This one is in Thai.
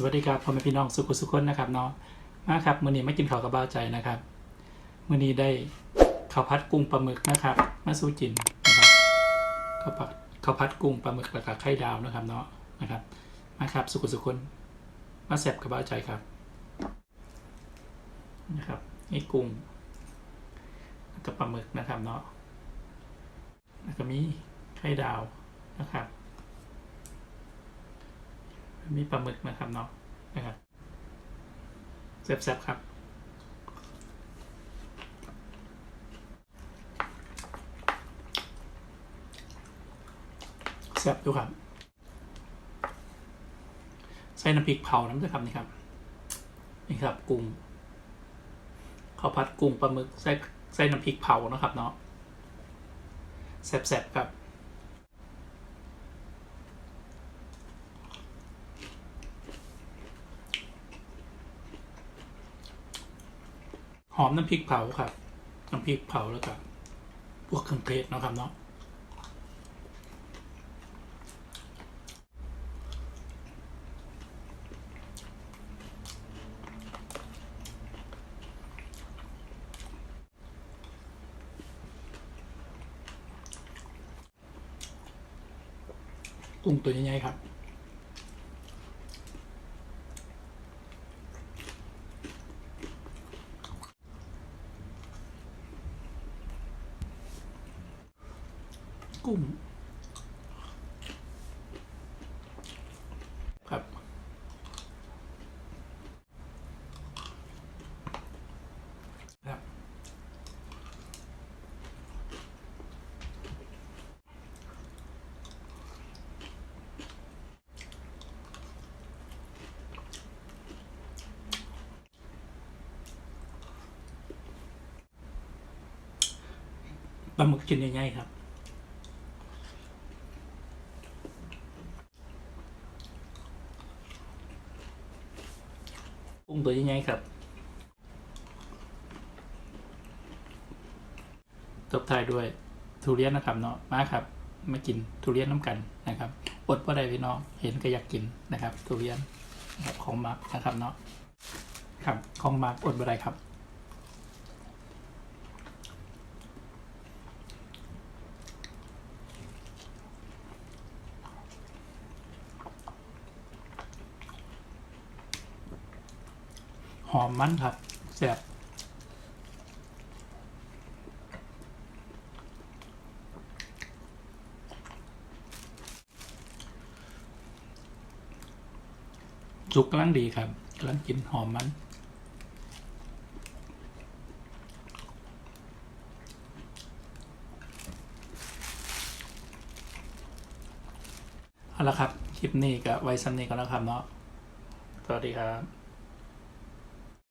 สวัสดีครับพ่อแม่พี่น้องสุขุสุขคนนะครับเนาะมาครับมื้อนี้มากินข้าวกับบ้าใจนะครับมื้อนี้ได้ข้าวผัดกุ้งปลาหมึกนะครับ มาสู้จินนะครับข้าวผัดข้าวผัดกุ้งปลาหมึกแล้วก็ไข่ดาวนะครับเนาะนะครับมาครับสุขุสุขคนมาแซ่บกับบ้าใจครับนะครับนี่กุ้งแล้วก็ปลาหมึกนะครับเนาะแล้วก็มีไข่ดาวนะครับ มีปลาหมึกนะครับเนาะนะครับแซ่บๆครับแซ่บดูครับ ใส่น้ำพริกเผาน้ำจะครับนี่ครับ นี่ครับกุ้งข้าวผัดกุ้งปลาหมึกใส่ใส่น้ำพริกเผานะครับเนาะแซ่บๆครับ หอมน้ำพริกเผาครับน้ำพริกเผาแล้วก็พวกเครื่องเทศนะครับเนาะกุ้งตัวใหญ่ๆครับ กุ้งครับ ครับ ปลาหมึกชิ้นใหญ่ๆครับ กุ้งตัวใหญ่ๆครับตบท้ายด้วยทุเรียนนะครับเนาะมาครับมากินทุเรียนน้ำกันนะครับอดว่าได้พี่น้องเห็นก็อยากกินนะครับ ทุเรียนนะครับของมักนะครับเนาะครับของมักอดบ่ได้ครับ หอมมันครับแซ่บสุกกำลังดีครับกำลังกินหอมมัน เอาละครับ คลิปนี้ก็ไว้ซ้ำนี้ก่อนแล้วครับเนาะสวัสดีครับ